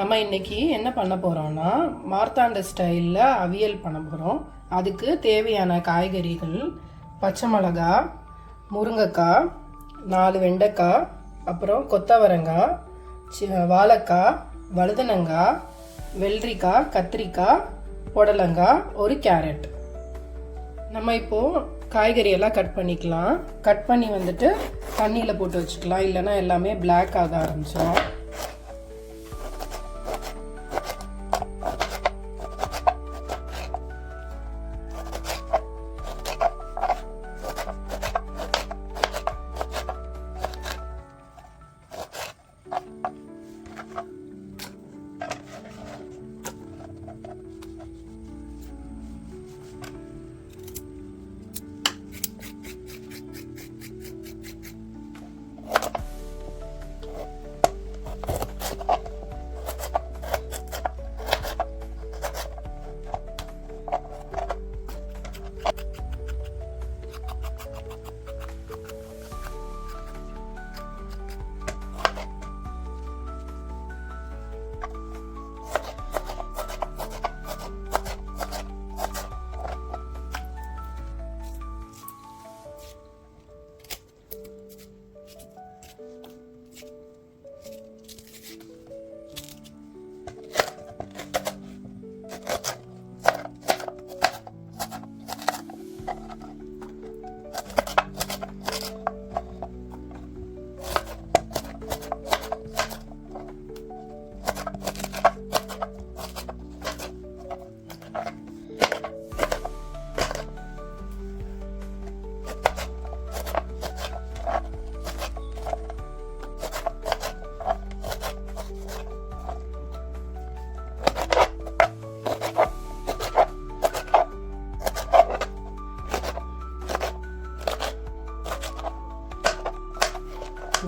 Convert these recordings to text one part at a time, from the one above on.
நம்ம இன்னைக்கு என்ன பண்ண போகிறோம்னா மார்த்தாண்ட ஸ்டைலில் அவியல் பண்ண போகிறோம் அதுக்கு தேவையான காய்கறிகள் பச்சை மிளகா முருங்கைக்காய் நாலு வெண்டைக்காய் அப்புறம் கொத்தவரங்காய் சி- வாழைக்காய் வழுதனங்காய் வெள்ளரிக்காய் கத்திரிக்காய் புடலங்காய் ஒரு கேரட். நம்ம இப்போது காய்கறியெல்லாம் கட் பண்ணிக்கலாம். கட் பண்ணி வந்துட்டு தண்ணியில் போட்டு வச்சுக்கலாம். இல்லைன்னா எல்லாமே பிளாக் ஆக ஆரம்பிச்சிடும்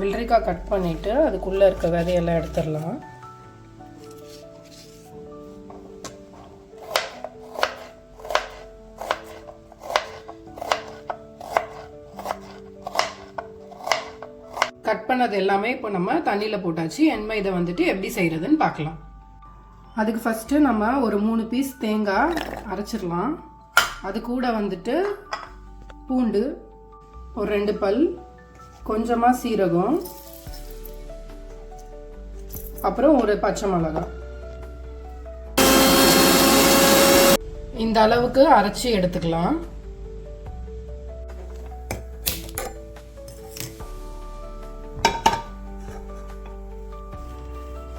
வெள்ளரிக்காய் கட் பண்ணிவிட்டு அதுக்குள்ளே இருக்க விதையெல்லாம் எடுத்துடலாம். கட் பண்ணது எல்லாமே இப்போ நம்ம தண்ணியில் போட்டாச்சு. என்மை இதை வந்துட்டு எப்படி செய்கிறதுன்னு பார்க்கலாம். அதுக்கு ஃபஸ்ட்டு நம்ம ஒரு மூணு பீஸ் தேங்காய் அரைச்சிடலாம். அது கூட வந்துட்டு பூண்டு ஒரு ரெண்டு பல் கொஞ்சமாக சீரகம். அப்புறம் ஒரு பச்சை மிளகா. இந்த அளவுக்கு அரைச்சி எடுத்துக்கலாம்.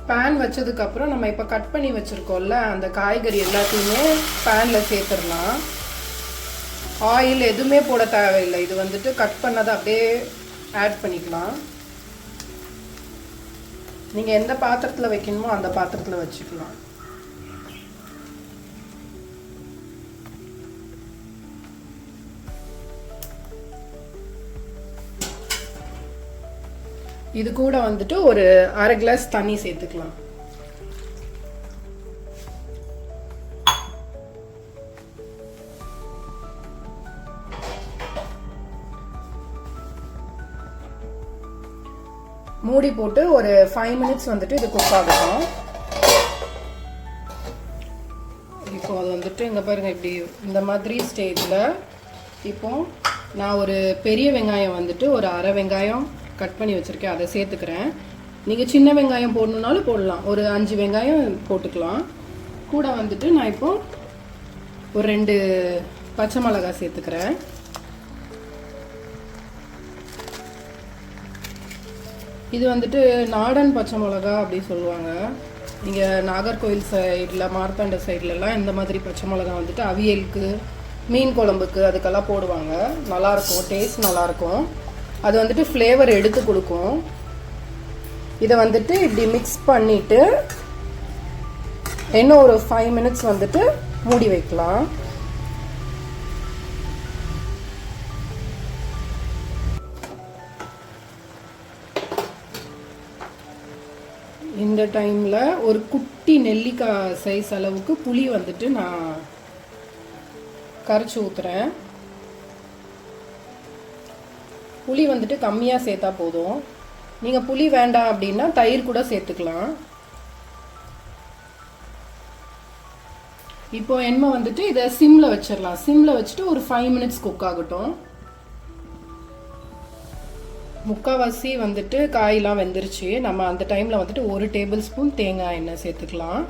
பேன் வச்சதுக்கப்புறம் நம்ம இப்போ கட் பண்ணி வச்சுருக்கோம்ல அந்த காய்கறி எல்லாத்தையுமே பேனில் சேர்த்துடலாம். ஆயில் எதுவுமே போட தேவையில்லை. இது வந்துட்டு கட் பண்ணதை அப்படியே ஆட் பண்ணிக்கலாம். நீங்கள் எந்த பாத்திரத்தில் வைக்கணுமோ அந்த பாத்திரத்தில் வச்சுக்கலாம். இது கூட வந்துட்டு ஒரு அரை கிளாஸ் தண்ணி சேர்த்துக்கலாம். மூடி போட்டு ஒரு ஃபைவ் மினிட்ஸ் வந்துட்டு இது குக் ஆகட்டும். இப்போ அது வந்துட்டு இங்கே பாருங்க இப்படி இந்த மாதிரி ஸ்டேஜில் இப்போ நான் ஒரு பெரிய வெங்காயம் வந்துட்டு ஒரு அரை வெங்காயம் கட் பண்ணி வச்சுருக்கேன் அதை சேர்த்துக்கிறேன். நீங்கள் சின்ன வெங்காயம் போடணுன்னாலும் போடலாம். ஒரு அஞ்சு வெங்காயம் போட்டுக்கலாம். கூட வந்துட்டு நான் இப்போ ஒரு ரெண்டு பச்சை மிளகாய் சேர்த்துக்கிறேன். இது வந்துட்டு நாடன் பச்சை மிளகா அப்படி சொல்லுவாங்க. இங்கே நாகர்கோவில் சைடில் மார்த்தாண்ட சைட்லலாம் இந்த மாதிரி பச்சை மிளகா வந்துட்டு அவியலுக்கு மீன் குழம்புக்கு அதுக்கெல்லாம் போடுவாங்க. நல்லாயிருக்கும். டேஸ்ட் நல்லாயிருக்கும். அது வந்துட்டு ஃப்ளேவர் எடுத்து கொடுக்கும். இதை வந்துட்டு இப்படி மிக்ஸ் பண்ணிவிட்டு இன்னும் ஒரு ஃபைவ் மினிட்ஸ் வந்துட்டு மூடி வைக்கலாம். இந்த டைமில் ஒரு குட்டி நெல்லிக்காய் சைஸ் அளவுக்கு புளி வந்துட்டு நான் கரைச்சி ஊற்றுறேன் புளி வந்துட்டு கம்மியாக சேர்த்தா போதும். நீங்கள் புளி வேண்டாம் அப்படின்னா தயிர் கூட சேர்த்துக்கலாம். இப்போ என்மை வந்துட்டு இதை சிம்மில் வச்சிடலாம். சிம்மில் வச்சுட்டு ஒரு ஃபைவ் மினிட்ஸ் குக் ஆகட்டும். முக்கால்வாசி வந்துட்டு காயெலாம் வெந்துருச்சு. நம்ம அந்த டைமில் வந்துட்டு ஒரு டேபிள் ஸ்பூன் தேங்காய் எண்ணெய் சேர்த்துக்கலாம்.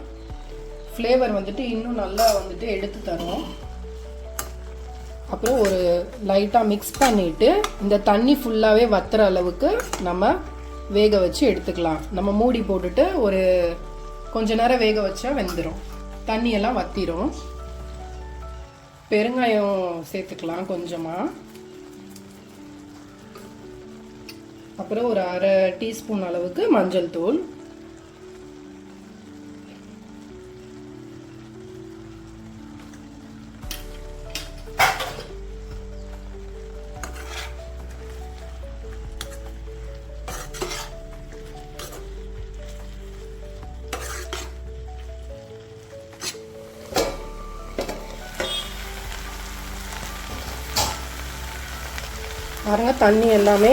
ஃப்ளேவர் வந்துட்டு இன்னும் நல்லா வந்துட்டு எடுத்து தரும் அப்புறம் ஒரு லைட்டாக மிக்ஸ் பண்ணிவிட்டு இந்த தண்ணி ஃபுல்லாகவே வத்துற அளவுக்கு நம்ம வேக வச்சு எடுத்துக்கலாம். நம்ம மூடி போட்டுட்டு ஒரு கொஞ்ச நேரம் வேக வச்சா வெந்துடும் தண்ணியெல்லாம் வத்திரும். பெருங்காயம் சேர்த்துக்கலாம் கொஞ்சமாக அப்புறம் ஒரு அரை டீஸ்பூன் அளவுக்கு மஞ்சள் தூள். அரை தண்ணி எல்லாமே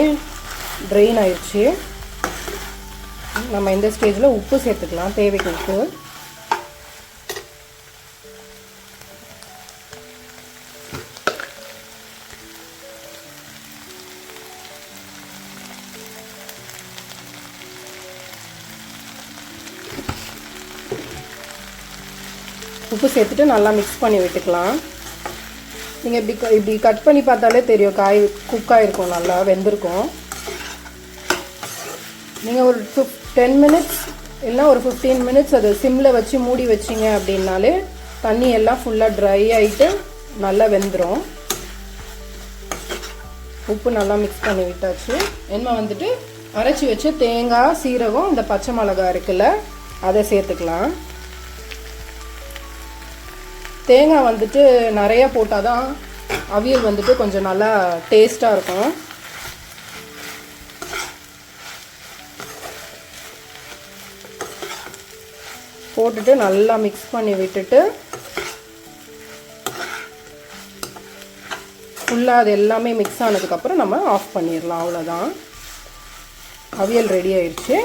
ட்ரெயின் ஆயிடுச்சு. நம்ம இந்த ஸ்டேஜில் உப்பு சேர்த்துக்கலாம் தேவைக்கு உப்பு. உப்பு சேர்த்துட்டு நல்லா மிக்ஸ் பண்ணி விட்டுக்கலாம். நீங்கள் இப்படி க- இப்படி கட் பண்ணி பார்த்தாலே தெரியும் காய் குக்காகிருக்கும் நல்லா வெந்திருக்கும். நீங்கள் ஒரு ஃபிஃப் டென் மினிட்ஸ் இல்லை ஒரு ஃபிஃப்டீன் மினிட்ஸ் அது சிம்மில் வச்சு மூடி வச்சிங்க அப்படின்னாலே தண்ணி எல்லாம் ஃபுல்லாக ட்ரை ஆகிட்டு நல்லா வெந்துடும் உப்பு நல்லா மிக்ஸ் பண்ணி விட்டாச்சு. என்ன வந்துட்டு அரைச்சி வச்ச தேங்காய் சீரகம் இந்த பச்சை மிளகாய் இருக்குல்ல அதை சேர்த்துக்கலாம். தேங்காய் வந்துட்டு நிறையா போட்டால் தான் அவியல் வந்துட்டு கொஞ்சம் நல்லா டேஸ்ட்டாக இருக்கும். போட்டுட்டு நல்லா மிக்ஸ் பண்ணி விட்டுட்டு ஃபுல்லாக அது எல்லாமே மிக்ஸ் ஆனதுக்கப்புறம் நம்ம ஆஃப் பண்ணிடலாம். அவ்வளோதான் அவியல் ரெடி ஆயிடுச்சு.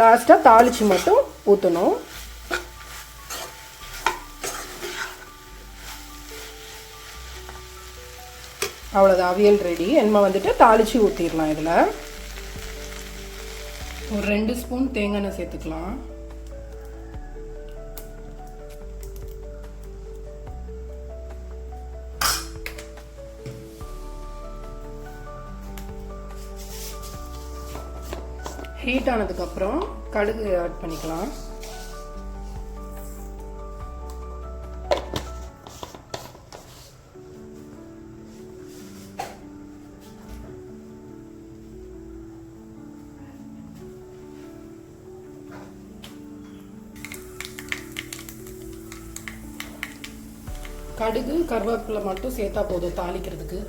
லாஸ்ட்டாக தாளித்து மட்டும் ஊற்றணும் அவ்வளோதான் அவியல் ரெடி எண்ணெய் வந்துட்டு தாளித்து ஊற்றிடலாம் இதில். ஒரு ரெண்டு ஸ்பூன் தேங்காய் எண்ணெய் சேர்த்துக்கலாம். ஹீட் ஆனதுக்கப்புறம் கடுகு ஆட் பண்ணிக்கலாம். கடுகு கருவேப்பிலை மட்டும் சேர்த்தா போதும் தாளிக்கிறதுக்கு.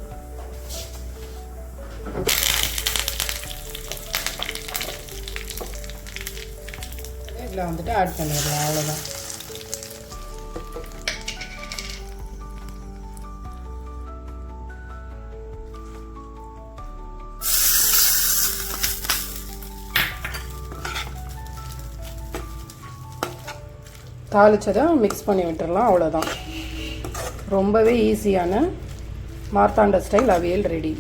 இதில் வந்துட்டு ஆட் பண்ணிடலாம் அவ்வளோதான் தாளிச்சதை மிக்ஸ் பண்ணி விட்டுடலாம் அவ்வளோதான் ரொம்பவே ஈஸியான மார்த்தாண்ட ஸ்டைல் அவியல் ரெடி